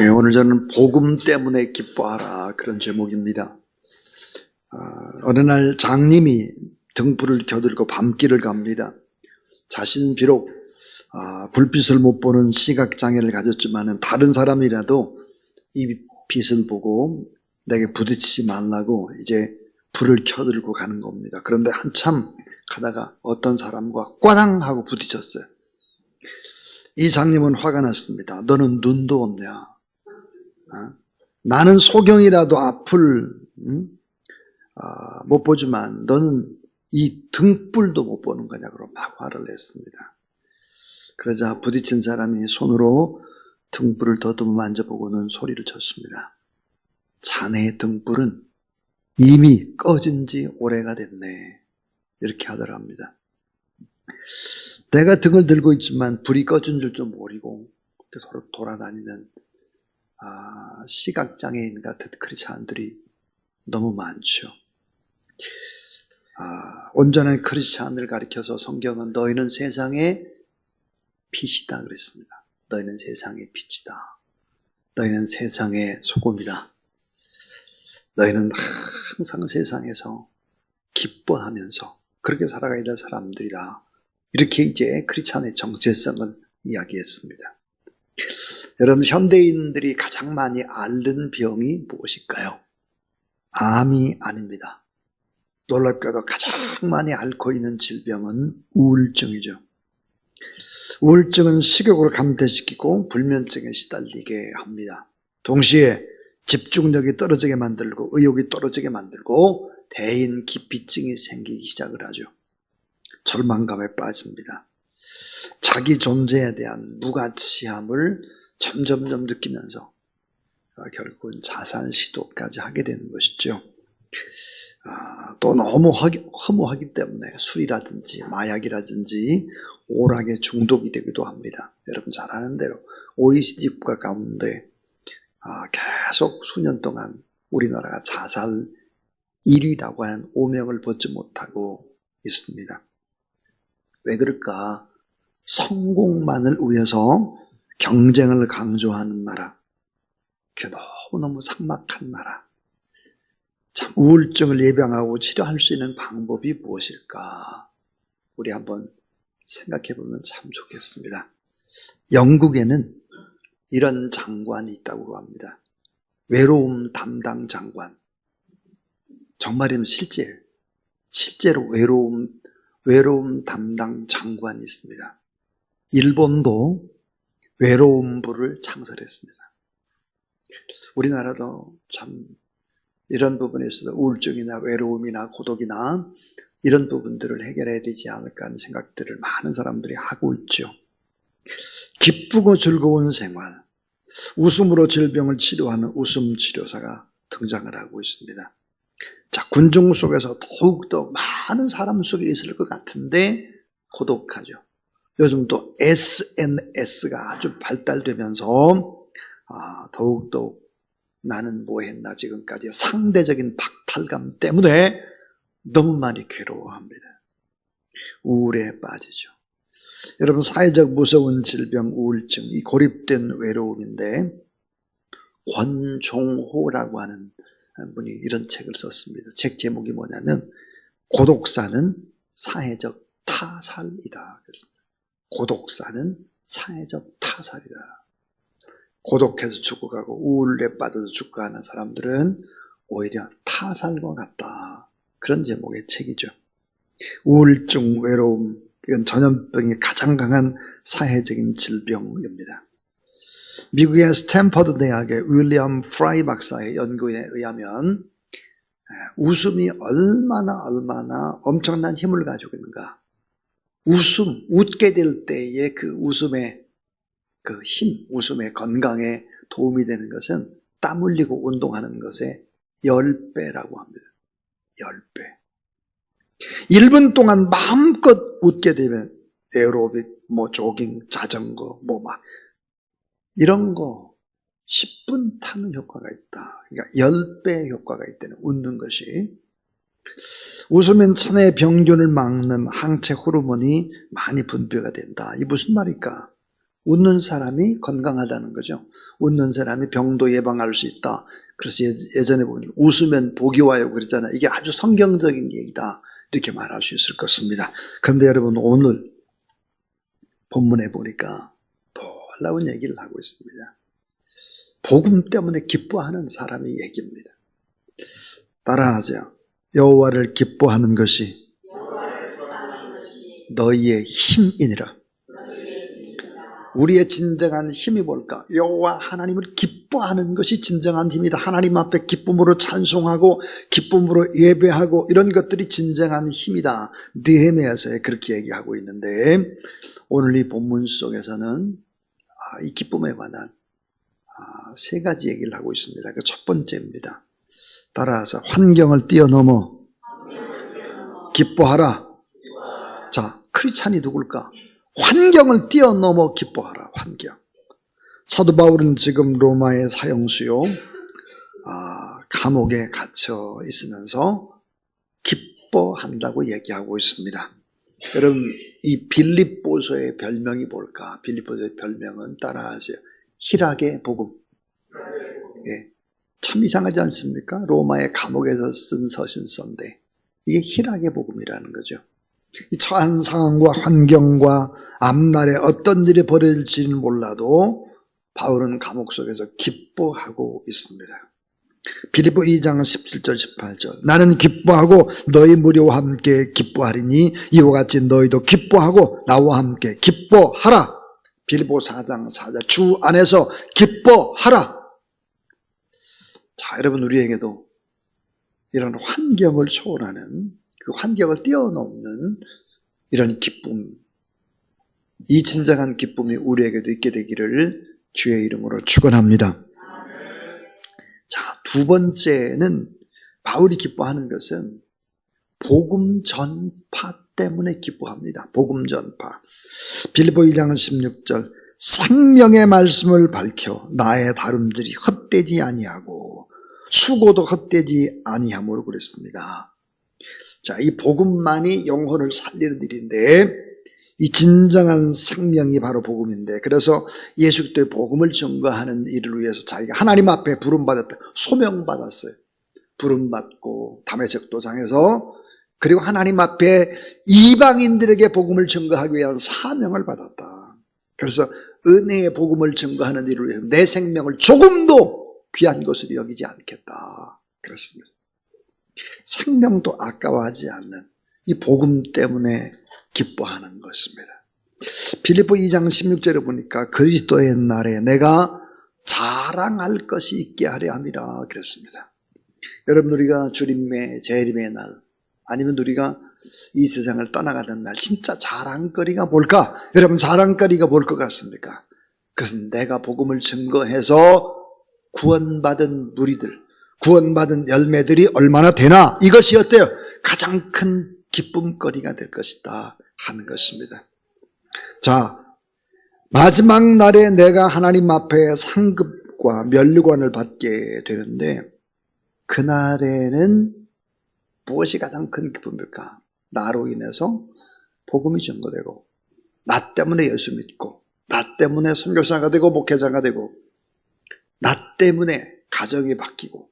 예, 오늘 저는 복음 때문에 기뻐하라 그런 제목입니다. 아, 어느 날 장님이 등불을 켜들고 밤길을 갑니다. 자신 비록 아, 불빛을 못 보는 시각 장애를 가졌지만은 다른 사람이라도 이 빛을 보고 내게 부딪히지 말라고 이제 불을 켜들고 가는 겁니다. 그런데 한참 가다가 어떤 사람과 꽈당 하고 부딪혔어요. 이 장님은 화가 났습니다. 너는 눈도 없냐? 어? 나는 소경이라도 앞을 음? 아, 못 보지만 너는 이 등불도 못 보는 거냐 그러고 막 화를 냈습니다. 그러자 부딪힌 사람이 손으로 등불을 더듬어 만져보고는 소리를 쳤습니다. 자네의 등불은 이미 꺼진 지 오래가 됐네. 이렇게 하더랍니다. 내가 등을 들고 있지만 불이 꺼진 줄도 모르고 돌아다니는 아, 시각장애인 같은 크리스찬들이 너무 많죠. 아, 온전한 크리스찬을 가리켜서 성경은 너희는 세상의 빛이다 그랬습니다. 너희는 세상의 빛이다. 너희는 세상의 소금이다. 너희는 항상 세상에서 기뻐하면서 그렇게 살아가야 될 사람들이다. 이렇게 이제 크리스찬의 정체성을 이야기했습니다. 여러분 현대인들이 가장 많이 앓는 병이 무엇일까요? 암이 아닙니다. 놀랍게도 가장 많이 앓고 있는 질병은 우울증이죠. 우울증은 식욕을 감퇴시키고 불면증에 시달리게 합니다. 동시에 집중력이 떨어지게 만들고 의욕이 떨어지게 만들고 대인 기피증이 생기기 시작을 하죠. 절망감에 빠집니다. 자기 존재에 대한 무가치함을 점점점 느끼면서 결국은 자살 시도까지 하게 되는 것이죠. 아, 또 너무 허무하기 때문에 술이라든지 마약이라든지 오락에 중독이 되기도 합니다. 여러분 잘 아는 대로 OECD 국가 가운데 아, 계속 수년 동안 우리나라가 자살 1위라고 하는 오명을 벗지 못하고 있습니다. 왜 그럴까? 성공만을 위해서 경쟁을 강조하는 나라. 그게 너무너무 삭막한 나라. 참, 우울증을 예방하고 치료할 수 있는 방법이 무엇일까? 우리 한번 생각해 보면 참 좋겠습니다. 영국에는 이런 장관이 있다고 합니다. 외로움 담당 장관. 정말이면 실제, 실제로 외로움, 외로움 담당 장관이 있습니다. 일본도 외로움부를 창설했습니다. 우리나라도 참 이런 부분에 있어서 우울증이나 외로움이나 고독이나 이런 부분들을 해결해야 되지 않을까 하는 생각들을 많은 사람들이 하고 있죠. 기쁘고 즐거운 생활, 웃음으로 질병을 치료하는 웃음 치료사가 등장을 하고 있습니다. 자, 군중 속에서 더욱더 많은 사람 속에 있을 것 같은데 고독하죠. 요즘 또 SNS가 아주 발달되면서 아, 더욱더 나는 뭐 했나 지금까지 상대적인 박탈감 때문에 너무 많이 괴로워합니다. 우울에 빠지죠. 여러분 사회적 무서운 질병 우울증 이 고립된 외로움인데 권종호라고 하는 분이 이런 책을 썼습니다. 책 제목이 뭐냐면 고독사는 사회적 타살이다. 그랬습니다. 고독사는 사회적 타살이다. 고독해서 죽어가고 우울에 빠져서 죽어가는 사람들은 오히려 타살과 같다. 그런 제목의 책이죠. 우울증, 외로움, 이건 전염병이 가장 강한 사회적인 질병입니다. 미국의 스탠퍼드 대학의 윌리엄 프라이 박사의 연구에 의하면 웃음이 얼마나 얼마나 엄청난 힘을 가지고 있는가. 웃음, 웃게 될 때의 그 웃음의 그 힘, 웃음의 건강에 도움이 되는 것은 땀 흘리고 운동하는 것의 10배라고 합니다. 10배. 1분 동안 마음껏 웃게 되면 에어로빅, 뭐 조깅, 자전거, 뭐 막 이런 거 10분 타는 효과가 있다. 그러니까 10배 효과가 있다는 웃는 것이. 웃으면 천의 병균을 막는 항체 호르몬이 많이 분비가 된다. 이 무슨 말일까? 웃는 사람이 건강하다는 거죠. 웃는 사람이 병도 예방할 수 있다. 그래서 예- 예전에 보면 웃으면 복이 와요 그랬잖아요. 이게 아주 성경적인 얘기다. 이렇게 말할 수 있을 것입니다. 그런데 여러분 오늘 본문에 보니까 놀라운 얘기를 하고 있습니다. 복음 때문에 기뻐하는 사람의 얘기입니다. 따라하세요. 여호와를 기뻐하는 것이 너희의 힘이니라. 우리의 진정한 힘이 뭘까? 여호와 하나님을 기뻐하는 것이 진정한 힘이다. 하나님 앞에 기쁨으로 찬송하고 기쁨으로 예배하고 이런 것들이 진정한 힘이다. 느헤미야서에 그렇게 얘기하고 있는데 오늘 이 본문 속에서는 아, 이 기쁨에 관한 아, 세 가지 얘기를 하고 있습니다. 그 첫 번째입니다. 따라서 환경을 뛰어넘어 기뻐하라. 자, 크리스찬이 누굴까? 환경을 뛰어넘어 기뻐하라. 환경. 사도 바울은 지금 로마의 사형수요, 아, 감옥에 갇혀 있으면서 기뻐한다고 얘기하고 있습니다. 여러분, 이 빌립보서의 별명이 뭘까? 빌립보서의 별명은 따라하세요. 희락의 복음. 예. 참 이상하지 않습니까? 로마의 감옥에서 쓴 서신서인데 이게 희락의 복음이라는 거죠. 이 처한 상황과 환경과 앞날에 어떤 일이 벌어질지는 몰라도 바울은 감옥 속에서 기뻐하고 있습니다. 빌립보 2장 17절 18절 나는 기뻐하고 너희 무리와 함께 기뻐하리니 이와 같이 너희도 기뻐하고 나와 함께 기뻐하라. 빌립보 4장 4절 주 안에서 기뻐하라. 자, 여러분 우리에게도 이런 환경을 초월하는 그 환경을 뛰어넘는 이런 기쁨, 이 진정한 기쁨이 우리에게도 있게 되기를 주의 이름으로 축원합니다. 자, 두 번째는 바울이 기뻐하는 것은 복음 전파 때문에 기뻐합니다. 복음 전파. 빌리보 2장 16절 생명의 말씀을 밝혀 나의 다름질이 헛되지 아니하고 수고도 헛되지 아니함으로 그랬습니다. 자, 이 복음만이 영혼을 살리는 일인데 이 진정한 생명이 바로 복음인데 그래서 예수 그리스도의 복음을 증거하는 일을 위해서 자기가 하나님 앞에 부름 받았다. 소명 받았어요. 부름 받고 담에색 도상에서 그리고 하나님 앞에 이방인들에게 복음을 증거하기 위한 사명을 받았다. 그래서 은혜의 복음을 증거하는 일을 위해서 내 생명을 조금도 귀한 것으로 여기지 않겠다. 그렇습니다. 생명도 아까워하지 않는 이 복음 때문에 기뻐하는 것입니다. 빌립보 2장 16절에 보니까 그리스도의 날에 내가 자랑할 것이 있게 하려 함이라 그랬습니다. 여러분 우리가 주님의 재림의 날 아니면 우리가 이 세상을 떠나가는 날 진짜 자랑거리가 뭘까? 여러분 자랑거리가 뭘 것 같습니까? 그것은 내가 복음을 증거해서 구원받은 무리들, 구원받은 열매들이 얼마나 되나 이것이 어때요? 가장 큰 기쁨거리가 될 것이다 하는 것입니다. 자, 마지막 날에 내가 하나님 앞에 상급과 면류관을 받게 되는데 그날에는 무엇이 가장 큰 기쁨일까? 나로 인해서 복음이 증거되고 나 때문에 예수 믿고 나 때문에 선교사가 되고 목회자가 되고 나 때문에 가정이 바뀌고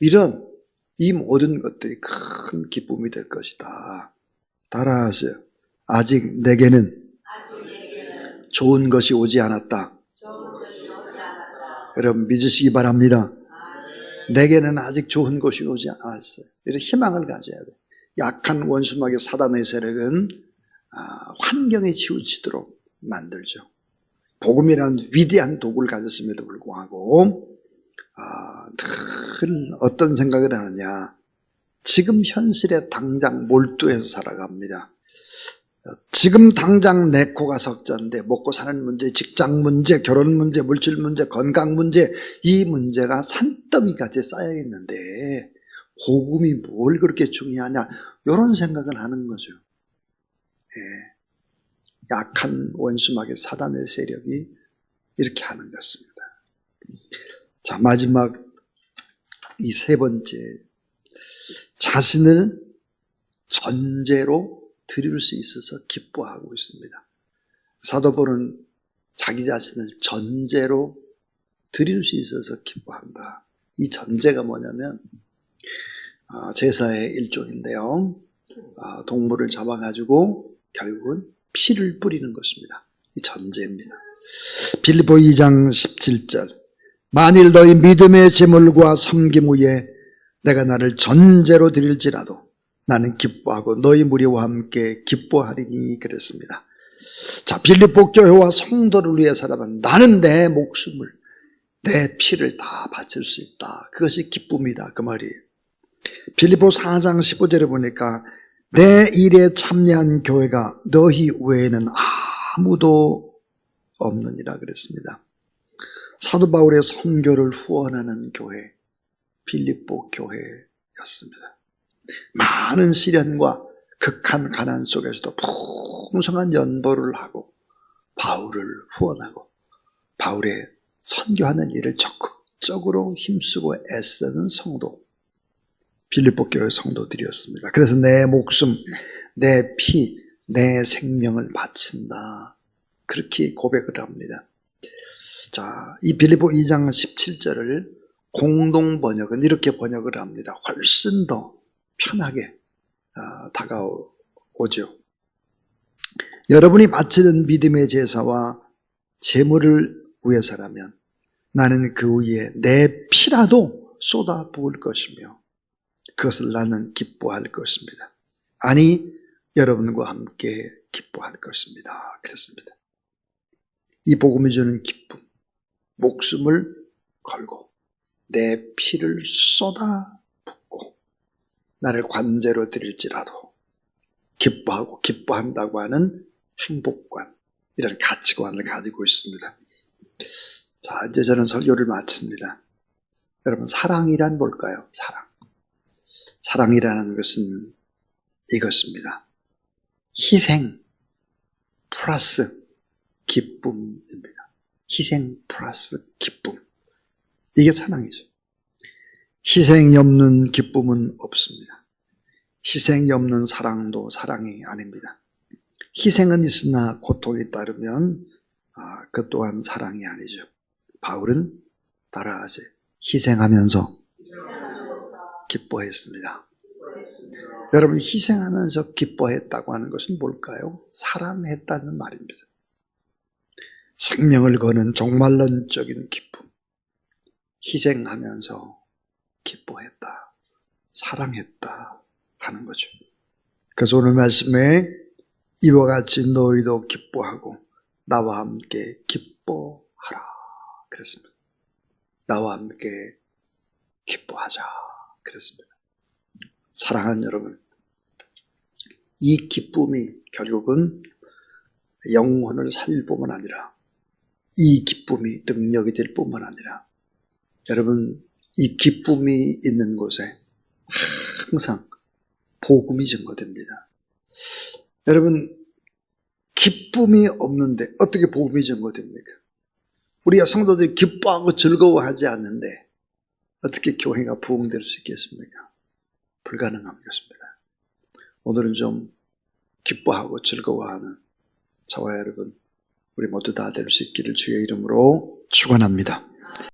이런 이 모든 것들이 큰 기쁨이 될 것이다. 따라하세요. 아직 내게는 좋은 것이 오지 않았다. 여러분 믿으시기 바랍니다. 내게는 아직 좋은 것이 오지 않았어요. 이런 희망을 가져야 돼. 약한 원수막의 사단의 세력은 아, 환경에 치우치도록 만들죠. 복음이라는 위대한 도구를 가졌음에도 불구하고 아, 늘 어떤 생각을 하느냐. 지금 현실에 당장 몰두해서 살아갑니다. 지금 당장 내 코가 석자인데 먹고 사는 문제, 직장 문제, 결혼 문제, 물질 문제, 건강 문제 이 문제가 산더미같이 쌓여 있는데 복음이 뭘 그렇게 중요하냐 이런 생각을 하는 거죠. 예. 약한 원수막의 사단의 세력이 이렇게 하는 것입니다. 자 마지막 이 세 번째 자신을 전제로 드릴 수 있어서 기뻐하고 있습니다. 사도벌은 자기 자신을 전제로 드릴 수 있어서 기뻐한다. 이 전제가 뭐냐면 아, 제사의 일종인데요. 아, 동물을 잡아가지고 결국은 피를 뿌리는 것입니다. 이 전제입니다. 빌리보 2장 17절 만일 너희 믿음의 제물과 섬김 후에 내가 나를 전제로 드릴지라도 나는 기뻐하고 너희 무리와 함께 기뻐하리니 그랬습니다. 자, 빌립보 교회와 성도를 위해서라면 나는 내 목숨을 내 피를 다 바칠 수 있다. 그것이 기쁨이다. 그 말이에요. 빌립보 4장 15절에 보니까 내 일에 참여한 교회가 너희 외에는 아무도 없느니라 그랬습니다. 사도 바울의 선교를 후원하는 교회, 빌립보 교회였습니다. 많은 시련과 극한 가난 속에서도 풍성한 연보를 하고 바울을 후원하고 바울의 선교하는 일을 적극적으로 힘쓰고 애쓰는 성도 빌립보 교회 성도들이었습니다. 그래서 내 목숨, 내 피, 내 생명을 바친다. 그렇게 고백을 합니다. 자, 이 빌립보 2장 17절을 공동 번역은 이렇게 번역을 합니다. 훨씬 더 편하게 아, 다가오죠. 여러분이 바치는 믿음의 제사와 제물을 위해서라면 나는 그 위에 내 피라도 쏟아 부을 것이며 그것을 나는 기뻐할 것입니다. 아니 여러분과 함께 기뻐할 것입니다. 그렇습니다. 이 복음이 주는 기쁨, 목숨을 걸고 내 피를 쏟아 붓고 나를 관제로 드릴지라도 기뻐하고 기뻐한다고 하는 행복관, 이런 가치관을 가지고 있습니다. 자, 이제 저는 설교를 마칩니다. 여러분, 사랑이란 뭘까요? 사랑. 사랑이라는 것은 이것입니다. 희생 플러스 기쁨입니다. 희생 플러스 기쁨. 이게 사랑이죠. 희생이 없는 기쁨은 없습니다. 희생이 없는 사랑도 사랑이 아닙니다. 희생은 있으나 고통이 따르면 아, 그 또한 사랑이 아니죠. 바울은 따라하세요. 희생하면서 기뻐했습니다. 여러분 희생하면서 기뻐했다고 하는 것은 뭘까요? 사랑했다는 말입니다. 생명을 거는 종말론적인 기쁨. 희생하면서 기뻐했다. 사랑했다. 하는 거죠. 그래서 오늘 말씀에 이와 같이 너희도 기뻐하고 나와 함께 기뻐하라. 그랬습니다. 나와 함께 기뻐하자. 그랬습니다. 사랑하는 여러분, 이 기쁨이 결국은 영혼을 살릴 뿐만 아니라 이 기쁨이 능력이 될 뿐만 아니라 여러분 이 기쁨이 있는 곳에 항상 복음이 증거됩니다. 여러분 기쁨이 없는데 어떻게 복음이 증거됩니까? 우리가 성도들이 기뻐하고 즐거워하지 않는데 어떻게 교회가 부흥될 수 있겠습니까? 불가능한 것입니다. 오늘은 좀 기뻐하고 즐거워하는 저와 여러분 우리 모두 다 될 수 있기를 주의 이름으로 축원합니다.